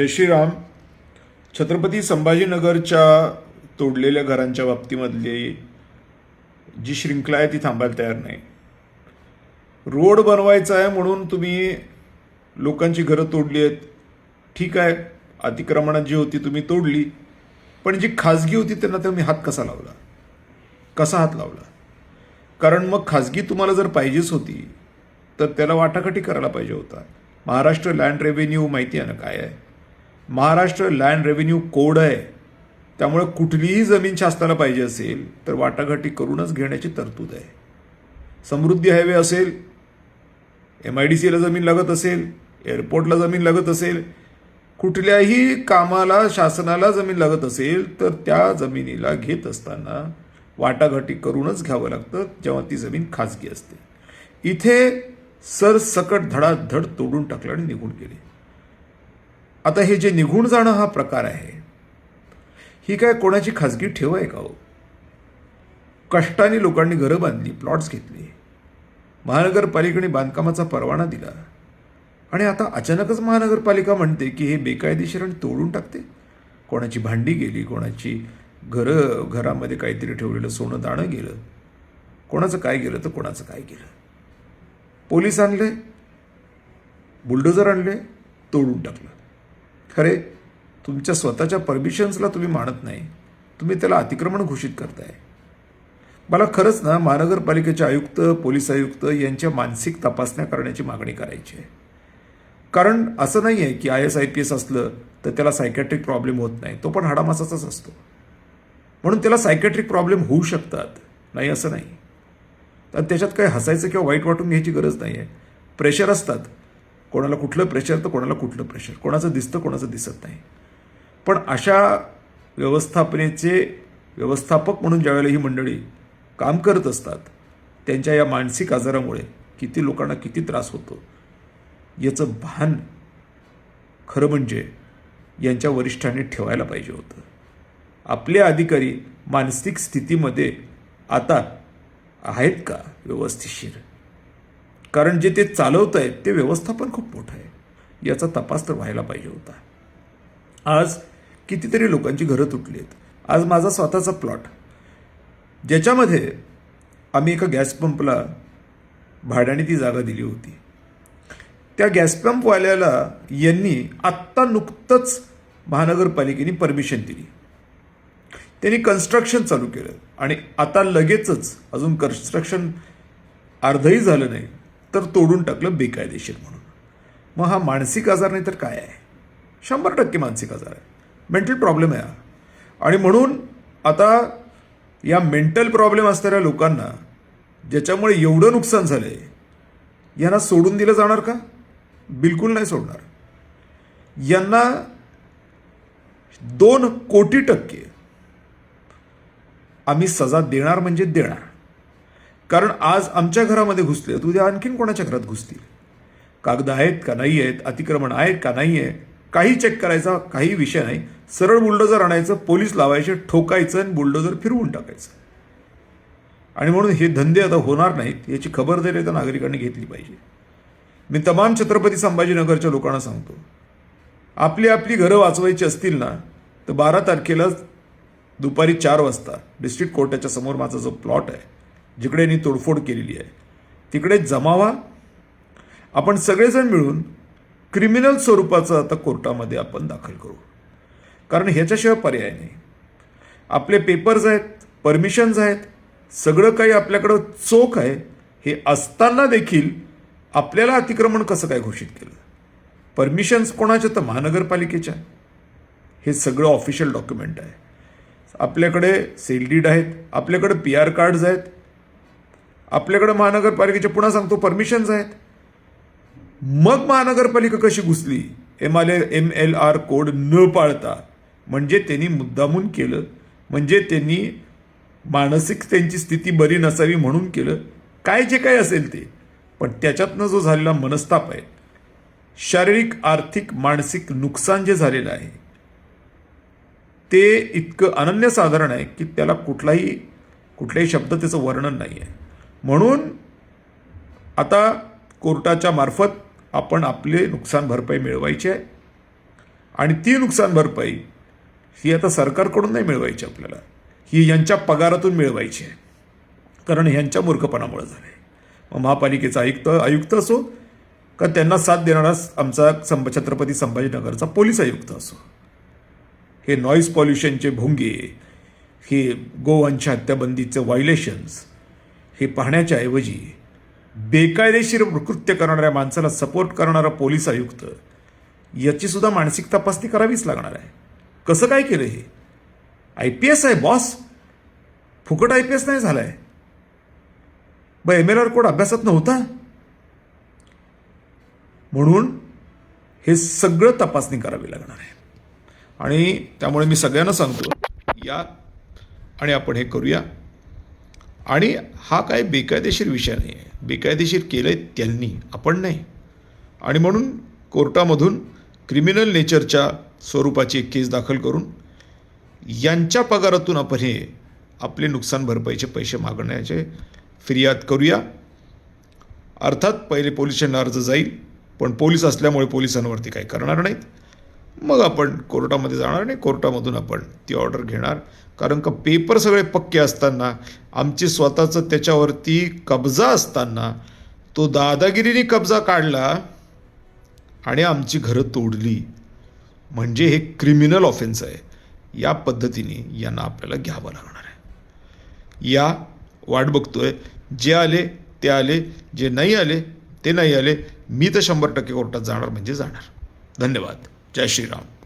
जय श्रीराम. छत्रपती संभाजीनगरच्या तोडलेल्या घरांच्या बाबतीमधली जी श्रृंखला आहे ती थांबायला तयार नाही. रोड बनवायचा आहे म्हणून तुम्ही लोकांची घरं तोडली आहेत. ठीक आहे अतिक्रमणात जी होती तुम्ही तोडली पण जी खाजगी होती त्यांना तुम्ही हात कसा लावला? कसा हात लावला? कारण मग खाजगी तुम्हाला जर पाहिजेच होती तर त्याला वाटाघाटी करायला पाहिजे होता. महाराष्ट्र लँड रेव्हेन्यू माहिती आहे ना काय आहे? महाराष्ट्र लँड रेव्हेन्यू कोड आहे. त्यामुळे कुठलीही जमीन शासनाला पाहिजे असेल तर वाटाघाटी करूनच घेण्याची तरतूद आहे. समृद्धी हायवे असेल एम आय डी सीला जमीन लागत असेल एअरपोर्टला जमीन लागत असेल कुठल्याही कामाला शासनाला जमीन लागत असेल तर त्या जमिनीला घेत असताना वाटाघाटी करूनच घ्यावं लागतं जेव्हा ती जमीन खाजगी असते. इथे सरसकट धडाधड तोडून टाकलं आणि निघून गेले. आता हे जे निघून जाणं हा प्रकार आहे ही काय कोणाची खाजगी ठेव आहे का हो? कष्टाने लोकांनी घरं बांधली प्लॉट्स घेतले. महानगरपालिकेने बांधकामाचा परवाना दिला. आणि आता अचानकच महानगरपालिका म्हणते की हे बेकायदेशीर आणि तोडून टाकते. कोणाची भांडी गेली कोणाची घरं घरामध्ये काहीतरी ठेवलेलं सोनं दाणं गेलं. कोणाचं काय गेलं तर कोणाचं काय गेलं? पोलीस आणले बुलडोजर आणले तोडून टाकलं. खरे तुमच्या स्वतःच्या परमिशन्सला तुम्ही मानत नाही. तुम्ही त्याला अतिक्रमण घोषित करताय. मला खरंच ना महानगरपालिकेचे आयुक्त पोलीस आयुक्त यांच्या मानसिक तपासण्या करण्याची मागणी करायची आहे. कारण असं नाही आहे की I S I P S असलं तर त्याला सायकॅट्रिक प्रॉब्लेम होत नाही. तो पण हाडामासाचाच असतो. म्हणून त्याला सायकॅट्रिक प्रॉब्लेम होऊ शकतात. नाही असं नाही. तर त्याच्यात काही हसायचं किंवा वाईट वाटून घ्यायची गरज नाही आहे प्रेशर असतात. कोणाला कुठलं प्रेशर तर कोणाला कुठलं प्रेशर कोणाचं दिसतं कोणाचं दिसत नाही. पण अशा व्यवस्थापनेचे व्यवस्थापक म्हणून ज्यावेळेला ही मंडळी काम करत असतात त्यांच्या या मानसिक आजारामुळे किती लोकांना किती त्रास होतो याचं भान खरं म्हणजे यांच्या वरिष्ठांनी ठेवायला पाहिजे होतं. आपले अधिकारी मानसिक स्थितीमध्ये आता आहेत का व्यवस्थितशीर? कारण जे ते चालवत आहेत ते व्यवस्थापन खूप मोठं आहे. याचा तपास तर व्हायला पाहिजे होता. आज कितीतरी लोकांची घरं तुटली आहेत. आज माझा स्वतःचा प्लॉट. ज्याच्यामध्ये आम्ही एका गॅस पंपला भाड्याने ती जागा दिली होती. त्या गॅस पंपवाल्याला यांनी आत्ता नुकतंच महानगरपालिकेने परमिशन दिली. त्यांनी कन्स्ट्रक्शन चालू केलं. आणि आता लगेचच अजून कन्स्ट्रक्शन अर्धही झालं नाही. तर तोडून टाकलं बेकायदेशीर म्हणून. मग हा मानसिक आजार नाही तर काय आहे? शंभर टक्के मानसिक आजार आहे. मेंटल प्रॉब्लेम आहे हा. आणि म्हणून आता या मेंटल प्रॉब्लेम असणाऱ्या लोकांना ज्याच्यामुळे एवढं नुकसान झालं आहे यांना सोडून दिलं जाणार का? बिलकुल नाही सोडणार. यांना दोन कोटी टक्के आम्ही सजा देणार म्हणजे देणार. कारण आज आमच्या घरामध्ये घुसले तर उद्या आणखीन कोणाच्या घरात घुसतील? कागद आहेत का नाही आहेत? अतिक्रमण आहेत का नाही आहे काही चेक करायचा काही विषय नाही. सरळ बुलडोजर आणायचं पोलीस लावायचे ठोकायचं आणि बुलडोजर फिरवून टाकायचं. आणि म्हणून हे धंदे आता होणार नाहीत याची खबरदारी आता नागरिकांनी घेतली पाहिजे. मी तमाम छत्रपती संभाजीनगरच्या लोकांना सांगतो आपली आपली घरं वाचवायची असतील ना तर बारा तारखेला दुपारी चार वाजता डिस्ट्रिक्ट कोर्टाच्या समोर माझा जो प्लॉट आहे जिकडे यांनी तोडफोड केलेली आहे तिकडे जमावा. आपण सगळेजण मिळून क्रिमिनल स्वरूपाचं आता कोर्टामध्ये आपण दाखल करू. कारण ह्याच्याशिवाय पर्याय नाही. आपले पेपर्स आहेत परमिशन्स आहेत सगळं काही आपल्याकडं चोख आहे हे असताना देखील आपल्याला अतिक्रमण कसं काय घोषित केलं? परमिशन्स कोणाच्या? तर महानगरपालिकेच्या. हे सगळं ऑफिशियल डॉक्युमेंट आहे. आपल्याकडे सेल डीड आहेत आपल्याकडे पी आर कार्ड्स आहेत आपल्याकडं महानगरपालिकेचे पुन्हा सांगतो परमिशन्स आहेत. मग महानगरपालिका कशी घुसली? M L M L R code न पाळता. म्हणजे त्यांनी मुद्दामून केलं. म्हणजे त्यांनी मानसिक त्यांची स्थिती बरी नसावी म्हणून केलं. काय जे काय असेल ते. पण त्याच्यातनं जो झालेला मनस्ताप आहे शारीरिक आर्थिक मानसिक नुकसान जे झालेलं आहे ते इतकं अनन्यसाधारण आहे की त्याला कुठलाही कुठल्याही शब्द त्याचं वर्णन नाही आहे म्हणून आता कोर्टाच्या मार्फत आपण आपले नुकसान भरपाई मिळवायची आहे. आणि ती नुकसान भरपाई ही आता सरकारकडून नाही मिळवायची आपल्याला. ही यांच्या पगारातून मिळवायची आहे. कारण ह्यांच्या मूर्खपणामुळे झालं आहे मग महापालिकेचा आयुक्त आयुक्त असो का त्यांना साथ देणारा आमचा संभ छत्रपती संभाजीनगरचा पोलीस आयुक्त असो. हे नॉईज पॉल्युशनचे भोंगे हे गोवंश हत्याबंदीचे व्हायलेशन्स हे पाहण्याच्या ऐवजी बेकायदेशीर कृत्य करणाऱ्या माणसाला सपोर्ट करणारा पोलीस आयुक्त याचीसुद्धा मानसिक तपासणी करावीच लागणार आहे. कसं काय केलं हे? आय पी एस आहे बॉस फुकट आय पी एस नाही झालाय. ब एम एल आर कोड अभ्यासात नव्हता? म्हणून हे सगळं तपासणी करावी लागणार आहे. आणि त्यामुळे मी सगळ्यांना सांगतो या आणि आपण हे करूया. आणि हा काय बेकायदेशीर विषय नाही आहे बेकायदेशीर केलं आहे त्यांनी आपण नाही. आणि म्हणून कोर्टामधून क्रिमिनल नेचरच्या स्वरूपाची एक केस दाखल करून यांच्या पगारातून आपण हे आपले नुकसान भरपाईचे पैसे मागण्याचे फिर्याद करूया. अर्थात पहिले पोलिसांना अर्ज जाईल पण पोलीस असल्यामुळे पोलिसांवरती काही करणार नाहीत. मग आपण कोर्टामध्ये जाणार आणि कोर्टामधून आपण ती ऑर्डर घेणार. कारण का पेपर सगळे पक्के असताना आमची स्वतःचं त्याच्यावरती कब्जा असताना तो दादागिरीने कब्जा काढला आणि आमची घरं तोडली. म्हणजे हे क्रिमिनल ऑफेन्स आहे. या पद्धतीने यांना आपल्याला घ्यावं लागणार आहे. या वाट बघतोय. जे आले ते आले. जे नाही आले ते नाही आले. मी तर शंभर टक्के कोर्टात जाणार म्हणजे जाणार. धन्यवाद. जय श्रीराम.